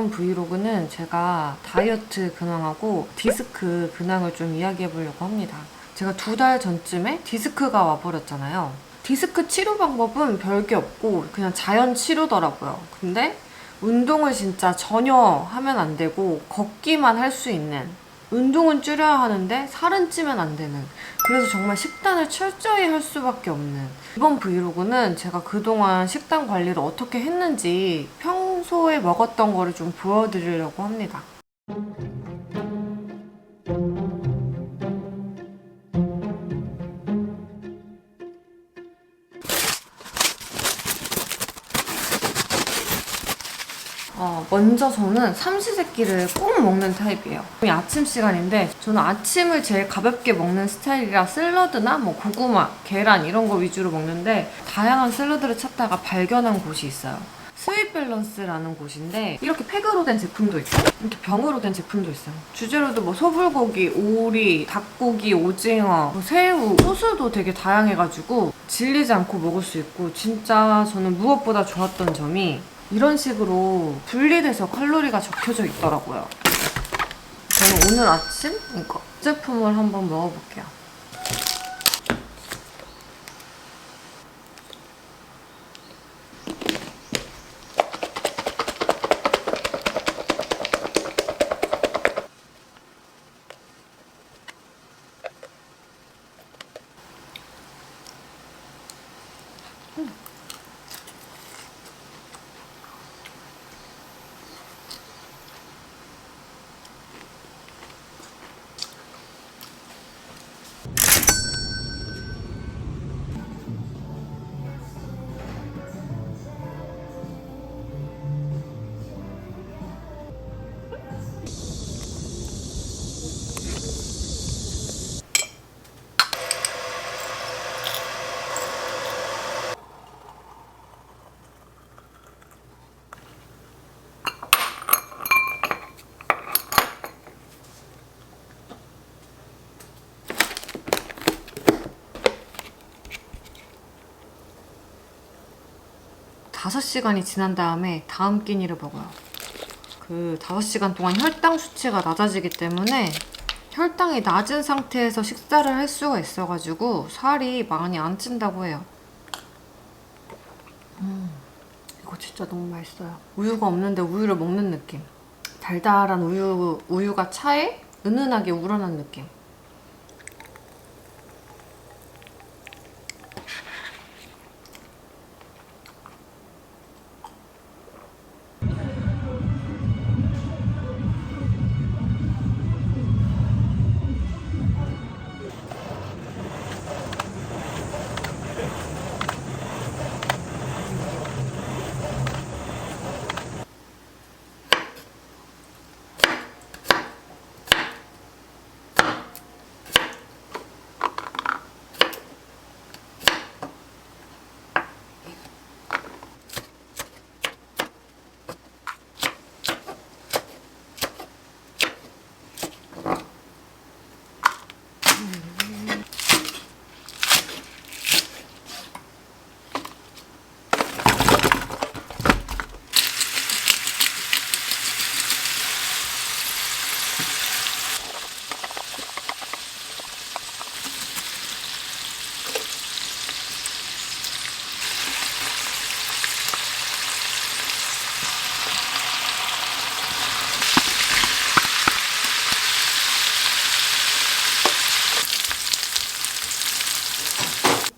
이번 브이로그는 제가 다이어트 근황하고 디스크 근황을 좀 이야기해 보려고 합니다. 제가 두 달 전쯤에 디스크가 와버렸잖아요. 디스크 치료 방법은 별게 없고 그냥 자연 치료더라고요. 근데 운동을 진짜 전혀 하면 안 되고 걷기만 할 수 있는 운동은 줄여야 하는데 살은 찌면 안 되는 그래서 정말 식단을 철저히 할 수밖에 없는 이번 브이로그는 제가 그동안 식단 관리를 어떻게 했는지 평소에 먹었던 거를 좀 보여드리려고 합니다. 먼저 저는 삼시세끼를 꼭 먹는 타입이에요. 아침 시간인데 저는 아침을 제일 가볍게 먹는 스타일이라 샐러드나 뭐 고구마, 계란 이런 거 위주로 먹는데 다양한 샐러드를 찾다가 발견한 곳이 있어요. 스윗 밸런스라는 곳인데 이렇게 팩으로 된 제품도 있고 이렇게 병으로 된 제품도 있어요. 주재료도 뭐 소불고기, 오리, 닭고기, 오징어, 뭐 새우, 소스도 되게 다양해가지고 질리지 않고 먹을 수 있고 진짜 저는 무엇보다 좋았던 점이 이런 식으로 분리돼서 칼로리가 적혀져 있더라고요. 저는 오늘 아침 이거 제품을 한번 먹어볼게요. 다섯 시간이 지난 다음에 다음 끼니를 먹어요. 그 다섯 시간 동안 혈당 수치가 낮아지기 때문에 혈당이 낮은 상태에서 식사를 할 수가 있어가지고 살이 많이 안 찐다고 해요. 음, 이거 진짜 너무 맛있어요. 우유가 없는데 우유를 먹는 느낌. 달달한 우유, 우유가 차에 은은하게 우러난 느낌.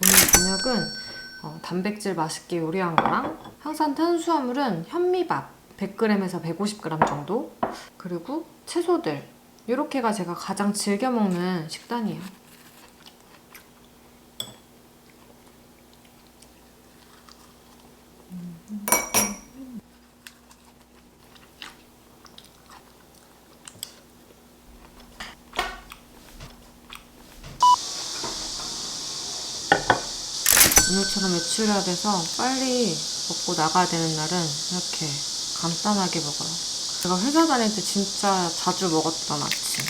오늘 저녁은 어, 단백질 맛있게 요리한 거랑 항상 탄수화물은 현미밥 100g에서 150g 정도 그리고 채소들 이렇게가 제가 가장 즐겨 먹는 식단이에요. 오늘처럼 외출해야 돼서 빨리 먹고 나가야 되는 날은 이렇게 간단하게 먹어요. 제가 회사 다닐 때 진짜 자주 먹었던 아침.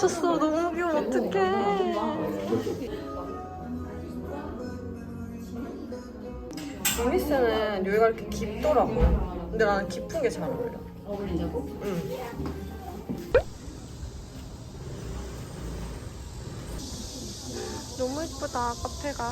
미쳤어. 너무 귀여워. 어떡해. 제니스는 여기가 이렇게 깊더라고요 근데 나는 깊은 게 잘 어울려. 어울린다고? 응. 너무 예쁘다 카페가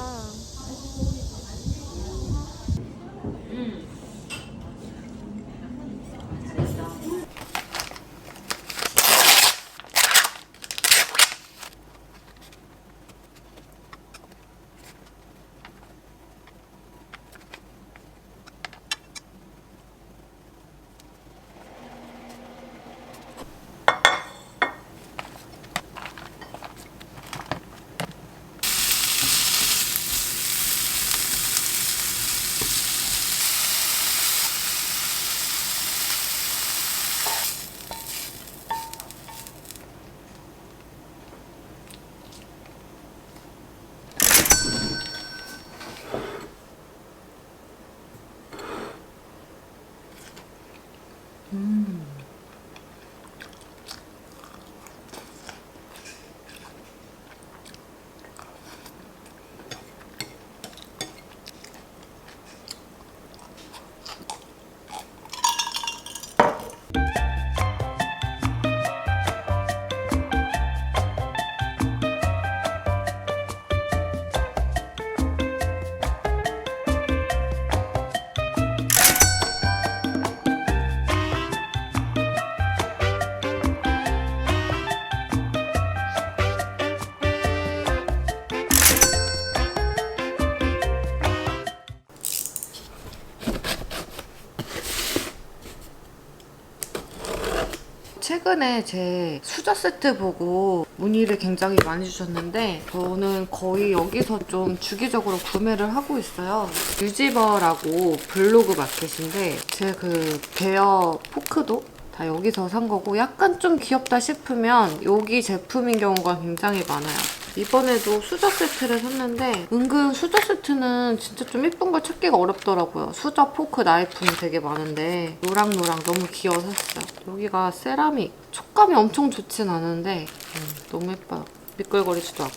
최근에 제 수저 세트 보고 문의를 굉장히 많이 주셨는데 저는 거의 여기서 좀 주기적으로 구매를 하고 있어요. 유지버라고 블로그 마켓인데 제그 베어 포크도 다 여기서 산 거고 약간 좀 귀엽다 싶으면 여기 제품인 경우가 굉장히 많아요. 이번에도 수저 세트를 샀는데 은근 수저 세트는 진짜 좀 예쁜 걸 찾기가 어렵더라고요. 수저, 포크, 나이프는 되게 많은데 노랑노랑 너무 귀여워서 샀어요. 여기가 세라믹. 촉감이 엄청 좋진 않은데 음, 너무 예뻐요. 미끌거리지도 않고.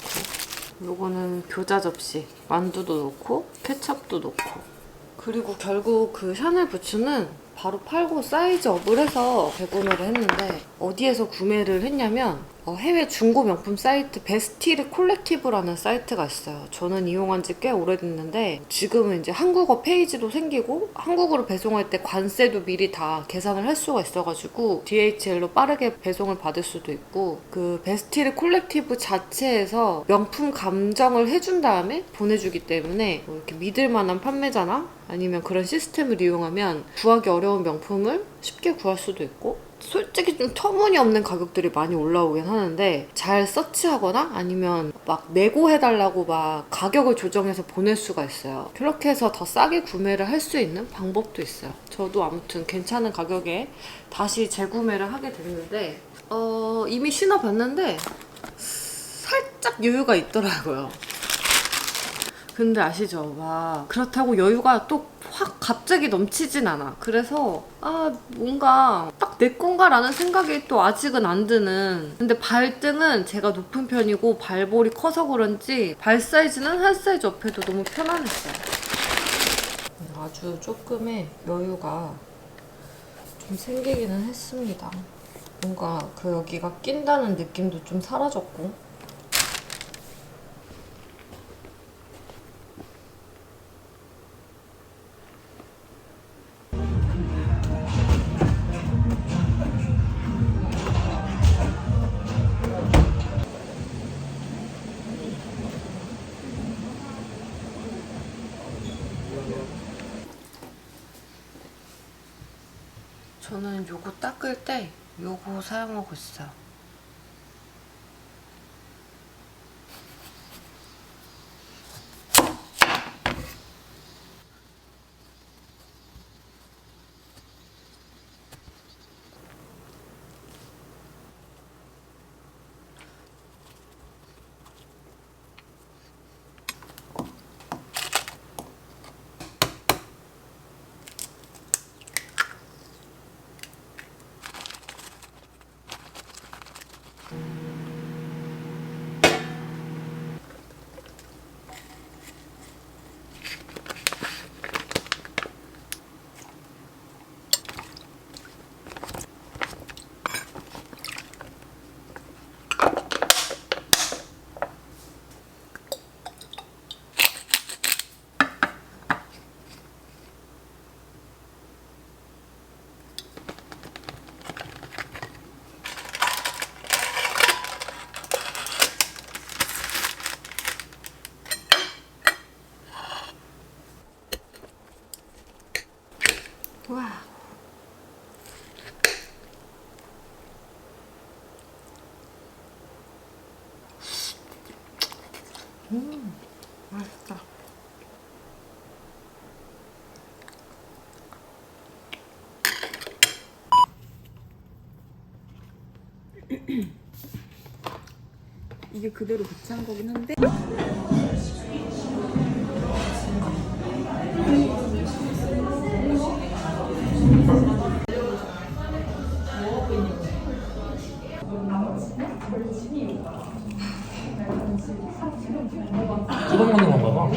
요거는 교자 접시. 만두도 넣고 케찹도 넣고. 그리고 결국 그 샤넬 부츠는 바로 팔고 사이즈업을 해서 재구매를 했는데 어디에서 구매를 했냐면 어, 해외 중고 명품 사이트 베스티르 콜렉티브라는 사이트가 있어요. 저는 이용한 지 꽤 오래됐는데 지금은 이제 한국어 페이지도 생기고 한국으로 배송할 때 관세도 미리 다 계산을 할 수가 있어가지고 DHL로 빠르게 배송을 받을 수도 있고 그 베스티르 콜렉티브 자체에서 명품 감정을 해준 다음에 보내주기 때문에 뭐 이렇게 믿을 만한 판매자나 아니면 그런 시스템을 이용하면 구하기 어려운 명품을 쉽게 구할 수도 있고 솔직히 좀 터무니없는 가격들이 많이 올라오긴 하는데 잘 서치하거나 아니면 막 내고 해달라고 막 가격을 조정해서 보낼 수가 있어요. 그렇게 해서 더 싸게 구매를 할 수 있는 방법도 있어요. 저도 아무튼 괜찮은 가격에 다시 재구매를 하게 됐는데 어, 이미 신어봤는데 살짝 여유가 있더라고요. 근데 아시죠? 막 그렇다고 여유가 또 확 갑자기 넘치진 않아. 그래서 아 뭔가 딱 내 건가라는 생각이 또 아직은 안 드는. 근데 발등은 제가 높은 편이고 발볼이 커서 그런지 발 사이즈는 한 사이즈 업해도 너무 편안했어요. 아주 조금의 여유가 좀 생기기는 했습니다. 뭔가 그 여기가 낀다는 느낌도 좀 사라졌고 요거 닦을 때 요거 사용하고 있어요. 와. 음, 맛있다. 이게 그대로 배치한 거긴 한데 뜯어 먹는 건가 봐.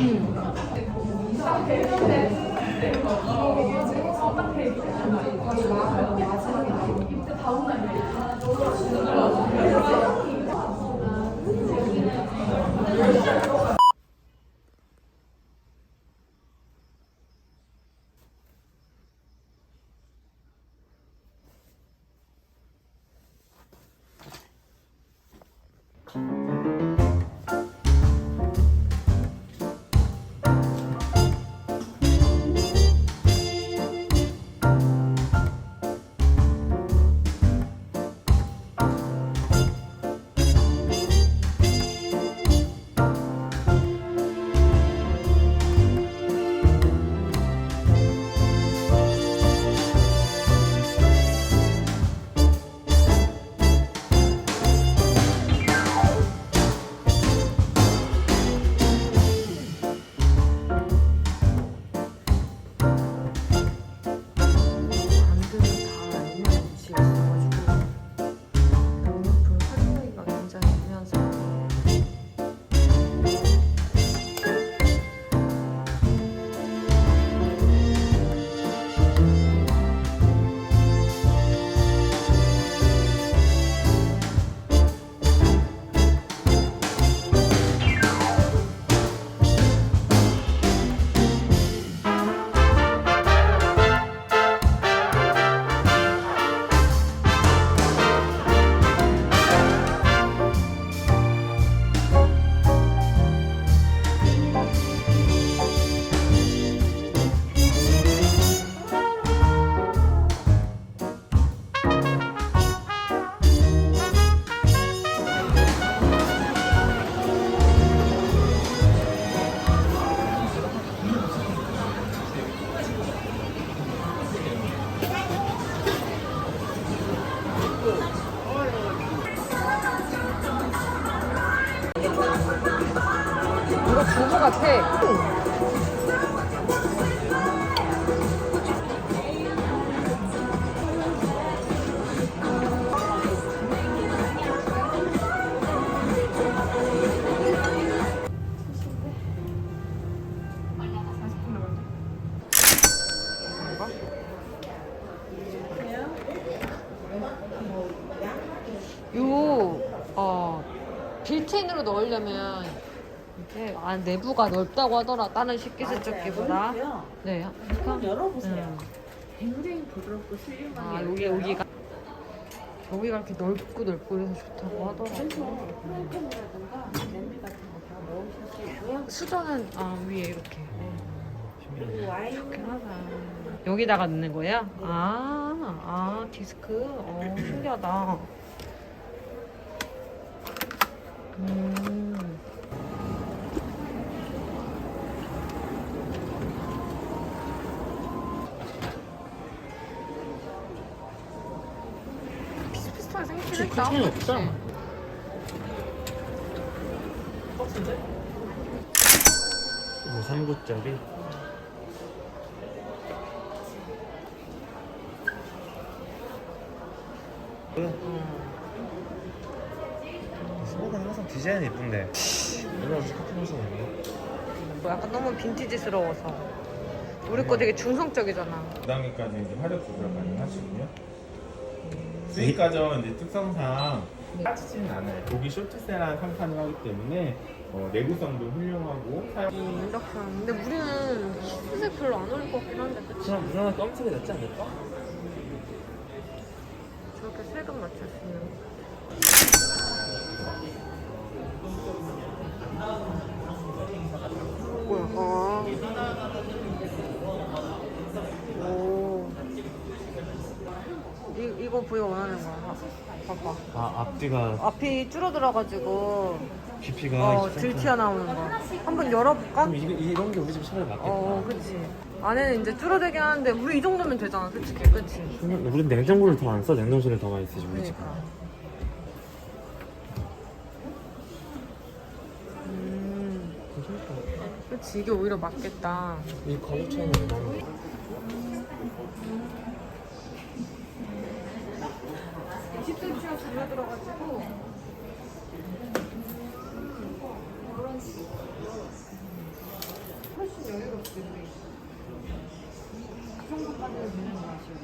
반 두부 같아. 아, 내부가 넓다고 하더라. 다른 식기세척기보다. 넓고요. 네. 한번 열어보세요. 음. 굉장히 부드럽고 슬림하게 아, 여기, 여기가. 여기가 이렇게 넓고 넓고 그래서 좋다고 하더라. 그래서 프라이팬이라든가 냄비 같은 거 다 넣으실 수 있고요. 수저는 아, 위에 이렇게. 그리고 와인 좋긴 하다. 여기다가 넣는 거야? 아, 아, 디스크? 어, 신기하다. 음. 비슷비슷하게 생기긴 큰 했다. 차이 없다. 박스인데? 뭐 3구짜리? 카페는 항상 디자인이 이쁜데 내가 어제 카페 마시는 뭐 약간 너무 빈티지스러워서 우리 거 되게 중성적이잖아 2단계까지 이제 화력 조절 가능하시고요. 수익가전 이제 특성상 빠지지는 않아요. 독이 쇼트셀한 상판을 하기 때문에 어, 내구성도 훌륭하고 사용 인덕션 근데 우리는 흰색 별로 안 어울릴 것 같긴 한데 그치? 그럼 무난한 검색이 낫지 않을까? 저렇게 색은 맞출 수 있는 거 뭐야 아. 오. 이, 이거 부위 원하는 거야. 봐- 봐봐 아 앞뒤가 앞이 줄어들어가지고 깊이가 어, 들 튀어나오는 거. 한번 열어볼까? 그럼 이런 게 우리 집 차라리 맞겠다. 어 그치. 안에는 이제 줄어들긴 하는데 우리 이 정도면 되잖아. 솔직히 그치? 우린 냉장고를 더 안 써? 냉동실을 더 많이 쓰지 우리 집 그러니까. 음, 그치 이게 오히려 맞겠다. 이 가격 차이는 얼마나 너무 잘려 들어가지고. 이런 식으로. 훨씬 여유롭게. 이 정도까지는 되는 거 아시죠?